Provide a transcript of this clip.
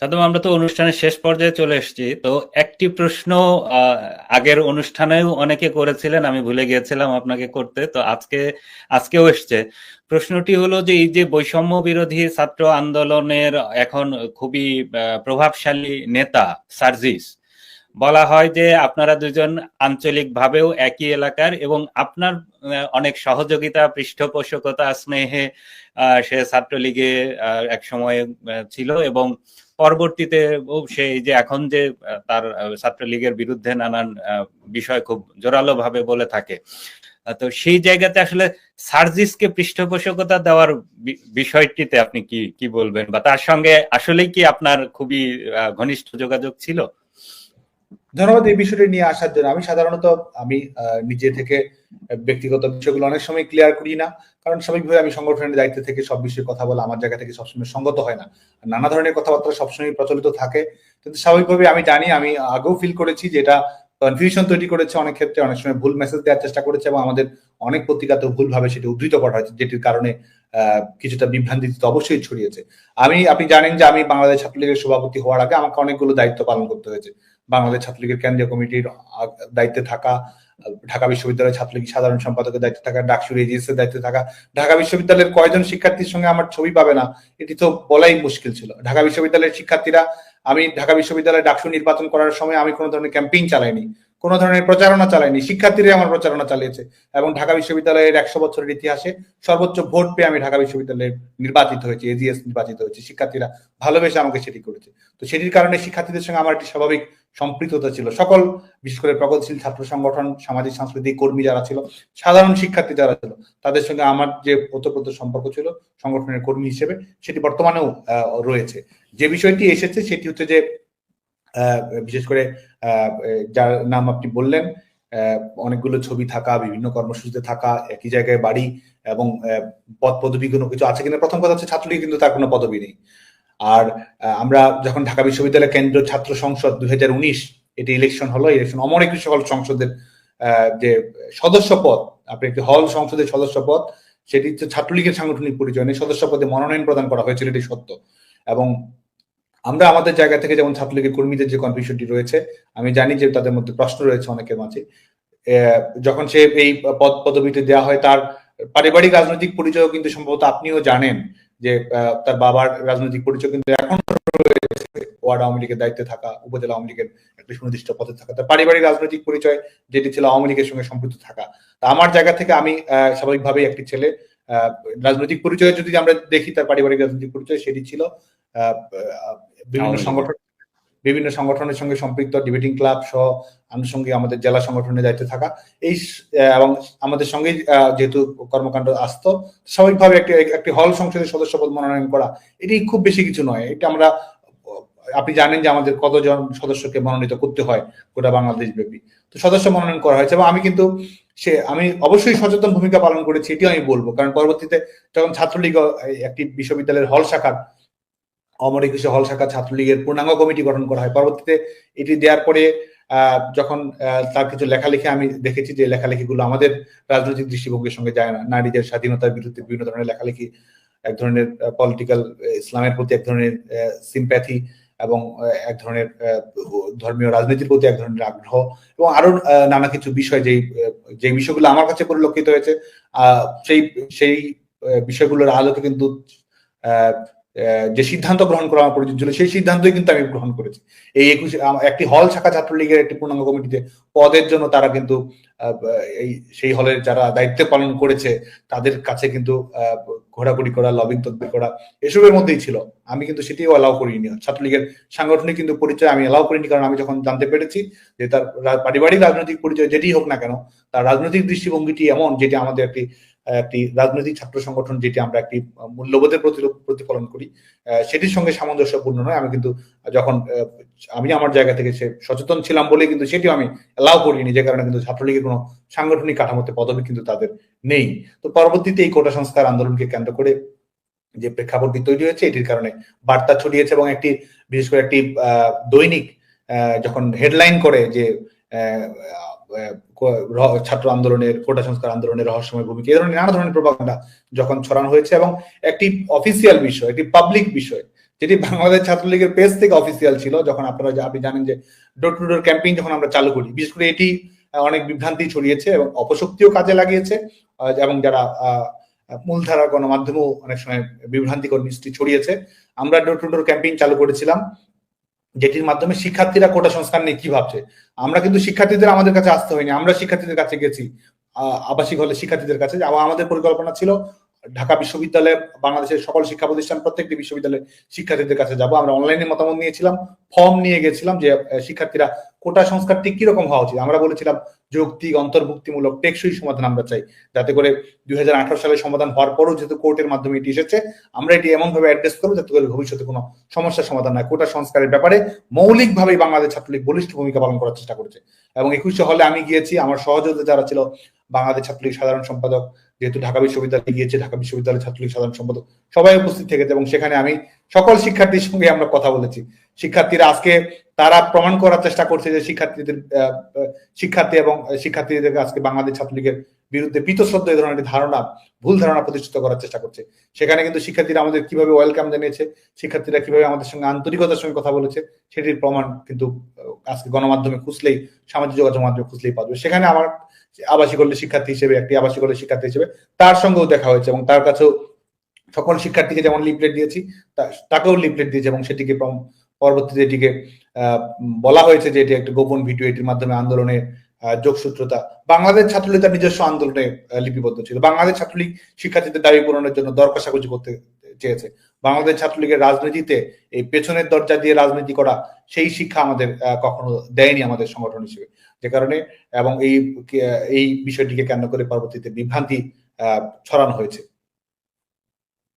সাদম আমরা তো অনুষ্ঠানের শেষ পর্যায়ে চলে এসেছি। তো একটি প্রশ্ন আগের অনুষ্ঠানেও অনেকে করেছিলেন, আমি ভুলে গিয়েছিলাম আপনাকে করতে, তো আজকে, আজকেও এসছে। প্রশ্নটি হলো যে, এই যে বৈষম্য বিরোধী ছাত্র আন্দোলনের এখন খুবই প্রভাবশালী নেতা সার্জিস বলা হয় যে আপনারা দুজন আঞ্চলিকভাবেও একই এলাকার এবং আপনার অনেক সহযোগিতা, পৃষ্ঠপোষকতা, স্নেহে সে ছাত্রলীগে এক সময় ছিল এবং পরবর্তীতে সে যে এখন যে তার ছাত্রলীগের বিরুদ্ধে নানান বিষয় খুব জোরালো ভাবে বলে থাকে। তো সেই জায়গাতে আসলে সার্জিসকে পৃষ্ঠপোষকতা দেওয়ার বিষয়টিতে আপনি কি কি বলবেন? বা তার সঙ্গে আসলেই কি আপনার খুবই ঘনিষ্ঠ যোগাযোগ ছিল? ধন্যবাদ এই বিষয়টি নিয়ে আসার জন্য আমি সাধারণত আমি নিজে থেকে ব্যক্তিগত বিষয়গুলো অনেক সময় ক্লিয়ার করি না। কারণ স্বাভাবিকভাবে আমি সংগঠনের দায়িত্ব থেকে সব বিষয়ে কথা বলা আমার জায়গা থেকে সবসময় সঙ্গত হয় না। নানা ধরনের কথাবার্তা সবসময় প্রচলিত থাকে। কিন্তু স্বাভাবিকভাবে আমি জানি, আমি আগেও ফিল করেছি যেটা কনফিউশন তৈরি করেছে অনেক ক্ষেত্রে। অনেক সময় ভুল মেসেজ দেওয়ার চেষ্টা করেছে এবং আমাদের অনেক পত্রিকাতেও ভুলভাবে সেটি উদ্ধৃত করা হয়েছে, যেটির কারণে কিছুটা বিভ্রান্তি অবশ্যই ছড়িয়েছে। আমি, আপনি জানেন যে আমি বাংলাদেশ ছাত্রলীগের সভাপতি হওয়ার আগে আমাকে অনেকগুলো দায়িত্ব পালন করতে হয়েছে। বাংলাদেশ ছাত্রলীগের কেন্দ্রীয় কমিটির দায়িত্বে থাকা, ঢাকা বিশ্ববিদ্যালয়ের ছাত্রলীগ সাধারণ সম্পাদকের দায়িত্বে থাকা ডাকসুর এজিএসের দায়িত্বে থাকা, ঢাকা বিশ্ববিদ্যালয়ের কয়জন শিক্ষার্থীর সঙ্গে আমার ছবি পাবে না, এটি তো বলাই মুশকিল ছিল। ঢাকা বিশ্ববিদ্যালয়ের শিক্ষার্থীরা, আমি ঢাকা বিশ্ববিদ্যালয়ে ডাকসু নির্বাচন করার সময় আমি কোনো ধরনের ক্যাম্পেইন চালাইনি। কোনো ধরনের প্রচারণা চালাইনি শিক্ষার্থীরাই আমার প্রচারণা চালিয়েছে এবং ঢাকা বিশ্ববিদ্যালয়ের একশো বছরের ইতিহাসে সর্বোচ্চ ভোট পেয়ে আমি ঢাকা বিশ্ববিদ্যালয়ে নির্বাচিত হয়েছি এজিএস নির্বাচিত হয়েছি। শিক্ষার্থীরা ভালোবেসে আমাকে সেটি করেছে। তো সেটির কারণে শিক্ষার্থীদের সঙ্গে আমার একটি স্বাভাবিক সম্পৃক্ততা ছিল। সকল, বিশেষ করে প্রগতিশীল ছাত্র সংগঠন, সামাজিক, সাংস্কৃতিক কর্মী যারা ছিল, সাধারণ শিক্ষার্থী যারা ছিল, তাদের সঙ্গে আমার যে ওতপ্রোত সম্পর্ক ছিল সংগঠনের কর্মী হিসেবে, সেটি বর্তমানেও রয়েছে। যে বিষয়টি এসেছে, সেটি হচ্ছে যে বিশেষ করে যার নাম আপনি বললেন অনেকগুলো ছবি থাকা, বিভিন্ন কর্মসূচিতে থাকা, একই জায়গায় বাড়ি এবং পদ পদবি কোনো কিছু আছে কিনা? প্রথম কথা হচ্ছে ছাত্রলীগ কিন্তু তার কোনো পদবি নেই। আর আমরা যখন ঢাকা বিশ্ববিদ্যালয় কেন্দ্র ছাত্র সংসদ দুই হাজার উনিশ, এটি ইলেকশন হলো ইলেকশন অমর একুশ হল সংসদের যে সদস্য পদ, আপনি একটি হল সংসদের সদস্য পদ, সেটি ছাত্রলীগের সাংগঠনিক পরিচয় নেই সদস্য পদে মনোনয়ন প্রদান করা হয়েছিল, এটি সত্য। এবং আমরা আমাদের জায়গা থেকে যেমন ছাত্রলীগের কর্মীদের যে কনফিউশনটি রয়েছে, আমি জানি যে তাদের মধ্যে প্রশ্ন রয়েছে অনেকের মাঝে। যখন সে এই পদ, পদবিতে দেওয়া হয়, তার পারিবারিক রাজনৈতিক পরিচয় কিন্তু সম্ভবত আপনিও জানেন যে তার বাবার রাজনৈতিক পরিচয় কিন্তু এখন ওয়ার্ড আওয়ামী লীগের দায়িত্বে থাকা, উপজেলা আওয়ামী লীগের একটি সুনির্দিষ্ট পদে থাকা, তার পারিবারিক রাজনৈতিক পরিচয় যেটি ছিল আওয়ামী লীগের সঙ্গে সম্পৃক্ত থাকা। তা আমার জায়গা থেকে আমি স্বাভাবিকভাবেই একটি ছেলে রাজনৈতিক পরিচয় যদি আমরা দেখি, তার পারিবারিক রাজনৈতিক পরিচয় সেটি ছিল বিভিন্ন সংগঠন বিভিন্ন সংগঠনের সঙ্গে সম্পৃক্ত ডিবেটিং ক্লাব সহ আনুষঙ্গিক আমাদের জেলা সংগঠনের দায়িত্বে থাকা। এই এবং আমাদের সঙ্গে যেহেতু কর্মকাণ্ড আসতো স্বাভাবিকভাবে একটি একটি হল সংসদের সদস্য পদ মনোনয়ন করা এটি খুব বেশি কিছু নয়। এটা আমরা আপনি জানেন যে আমাদের কতজন সদস্যকে মনোনীত করতে হয় গোটা বাংলাদেশ ব্যাপী তো সদস্য মনোনয়ন করা হয়েছে এবং আমি কিন্তু সে আমি অবশ্যই সচেতন ভূমিকা পালন করেছি এটিও আমি বলব। কারণ পরবর্তীতে যখন ছাত্রলীগ একটি বিশ্ববিদ্যালয়ের হল শাখার অমর একুশে হল শাখা ছাত্রলীগের পূর্ণাঙ্গ কমিটি গঠন করা হয়। পরবর্তীতে এটি দেওয়ার পরে যখন তার কিছু লেখালেখি আমি দেখেছি যে লেখালেখিগুলো আমাদের রাজনৈতিক দৃষ্টিভঙ্গির সঙ্গে যায় না। নারীদের স্বাধীনতার বিরুদ্ধে বিভিন্ন ধরনের লেখালেখি, এক ধরনের পলিটিক্যাল ইসলামের প্রতি এক ধরনের সিম্প্যাথি এবং এক ধরনের ধর্মীয় রাজনীতির প্রতি এক ধরনের আগ্রহ এবং আরও নানা কিছু বিষয় যেই যে বিষয়গুলো আমার কাছে পরিলক্ষিত হয়েছে সেই সেই বিষয়গুলোর আলোকে কিন্তু যে সিদ্ধান্ত গ্রহণ করা আমার প্রয়োজন ছিল, সেই সিদ্ধান্তই কিন্তু আমি গ্রহণ করেছি। এই একুশে একটি হল শাখা ছাত্রলীগের একটি পূর্ণাঙ্গ কমিটিতে পদের জন্য তারা কিন্তু এই, সেই হলের যারা দায়িত্ব পালন করেছে, তাদের কাছে কিন্তু ঘোরাঘুরি করা লবিং তদবির করা, এসবের মধ্যেই ছিল। আমি কিন্তু সেটিও অ্যালাউ করিনি। ছাত্রলীগের সাংগঠনিক কিন্তু পরিচয় আমি অ্যালাউ করিনি, কারণ আমি যখন জানতে পেরেছি যে তার পারিবারিক রাজনৈতিক পরিচয় যেটি হোক না কেন, তার রাজনৈতিক দৃষ্টিভঙ্গিটি এমন, যেটি আমাদের একটি একটি রাজনৈতিক ছাত্র সংগঠন যেটি আমরা একটি মূল্যবোধের প্রতি প্রতিফলন করি সেটির সঙ্গে সামঞ্জস্যপূর্ণ নয়। আমি কিন্তু যখন আমি আমার জায়গা থেকে সে সচেতন ছিলাম বলে কিন্তু সেটিও আমি অ্যালাউ করিনি, যে কারণে কিন্তু ছাত্রলীগের কোনো সাংগঠনিক কাঠামোতে পদবি কিন্তু তাদের নেই। তো পরবর্তীতে এই কোটা সংস্কার আন্দোলনকে কেন্দ্র করে যে প্রেক্ষাপটটি তৈরি হয়েছে, এটির কারণে বার্তা ছড়িয়েছে এবং একটি, বিশেষ করে একটি দৈনিক যখন হেডলাইন করে যে ছাত্র আন্দোলনের, কোটা সংস্কার আন্দোলনের রহস্যময় ভূমিকা, এই ধরনের নানা ধরনের প্রভাবনা যখন ছড়ানো হয়েছে এবং একটি অফিসিয়াল বিষয়, একটি পাবলিক বিষয়, যেটি বাংলাদেশ ছাত্রলীগের পেজ থেকে অফিসিয়াল ছিল, যখন আপনারা আপনি জানেন যে ডোর টু ডোর ক্যাম্পিং যখন আমরা চালু করি, বিশেষ করে এটি অনেক বিভ্রান্তি ছড়িয়েছে এবং অপশক্তিও কাজে লাগিয়েছে এবং যারা মূলধারা গণমাধ্যমেও অনেক সময় বিভ্রান্তিকর মিষ্টি ছড়িয়েছে, আমরা ডোর টু ডোর ক্যাম্পিং চালু করেছিলাম যেটির মাধ্যমে শিক্ষার্থীরা কোটা সংস্কার নিয়ে কি ভাবছে? আমরা কিন্তু শিক্ষার্থীদের আমাদের কাছে আসতে হয়নি, আমরা শিক্ষার্থীদের কাছে গেছি আবাসিক হলে শিক্ষার্থীদের কাছে আমাদের পরিকল্পনা ছিল ঢাকা বিশ্ববিদ্যালয়ে বাংলাদেশের সকল শিক্ষা প্রতিষ্ঠান, প্রত্যেকটি বিশ্ববিদ্যালয়ের শিক্ষার্থীদের কাছে যাব। আমরা অনলাইনে মতামত নিয়েছিলাম ফর্ম নিয়ে গেছিলাম যে শিক্ষার্থীরা কোটা সংস্কারটি কীরকম হওয়া উচিত? আমরা বলেছিলাম যৌক্তিক, অন্তর্ভুক্তিমূলক, টেকসই সমাধান আমরা চাই। যাতে করে দুই সালে সমাধান হওয়ার পরও যেহেতু কোর্টের মাধ্যমে এটি এসেছে, আমরা এটি এমন ভাবে অ্যাড্রেস করব যাতে করে ভবিষ্যতে কোনো সমস্যার সমাধান হয়। কোটা সংস্কারের ব্যাপারে মৌলিকভাবেই বাংলাদেশ ছাত্রলীগ বলিষ্ঠ ভূমিকা পালন করার চেষ্টা করেছে। এবং একুশে হলে আমি গিয়েছি, আমার সহযোগিতা যারা ছিল, বাংলাদেশ ছাত্রলীগ সাধারণ সম্পাদক যেহেতু ঢাকা বিশ্ববিদ্যালয়ে গিয়েছে, ঢাকা বিশ্ববিদ্যালয়ের ছাত্রলীগ সাধারণ সম্পাদক সবাই উপস্থিত থেকেছে এবং সেখানে আমি সকল শিক্ষার্থীর সঙ্গে আমরা কথা বলেছি। শিক্ষার্থীরা আজকে তারা প্রমাণ করার চেষ্টা করছে যে শিক্ষার্থীদের শিক্ষার্থী এবং শিক্ষার্থীদের আজকে বাংলাদেশ ছাত্রলীগের বিরুদ্ধে বীতশ্রদ্ধ এই ধরনের ধারণা, ভুল ধারণা প্রতিষ্ঠিত করার চেষ্টা করছে। সেখানে কিন্তু শিক্ষার্থীরা আমাদের কীভাবে ওয়েলকাম জানিয়েছে, শিক্ষার্থীরা কীভাবে আমাদের সঙ্গে আন্তরিকতার সঙ্গে কথা বলেছে, সেটির প্রমাণ কিন্তু আজকে গণমাধ্যমে খুঁজলেই, সামাজিক যোগাযোগ মাধ্যমে খুঁজলেই পাবে সেখানে আমার আবাসিক হলে শিক্ষার্থী হিসেবে, একটি আবাসিক হলে শিক্ষার্থী হিসেবে, তার সঙ্গেও দেখা হয়েছে এবং তার কাছেও সকল শিক্ষার্থীকে যেমন লিফলেট দিয়েছি তাকেও লিফলেট দিয়েছে এবং সেটিকে পরবর্তীতে এটিকে বলা হয়েছে যে এটি একটা গোপন ভিডিও এটির মাধ্যমে আন্দোলনের যোগসূত্রতা। বাংলাদেশ ছাত্রলীগ তার নিজস্ব আন্দোলনে লিপিবদ্ধ ছিল। বাংলাদেশ ছাত্রলীগ শিক্ষার্থীদের দাবি পূরণের জন্য দর কষাকষি করতে চেয়েছে। বাংলাদেশ ছাত্রলীগের রাজনীতিতে এই পেছনের দরজা দিয়ে রাজনীতি করা, সেই শিক্ষা আমাদের কখনো দেয়নি আমাদের সংগঠন হিসেবে। যে কারণে, এবং এই এই বিষয়টিকে কেন্দ্র করে পরবর্তীতে বিভ্রান্তি ছড়ানো হয়েছে।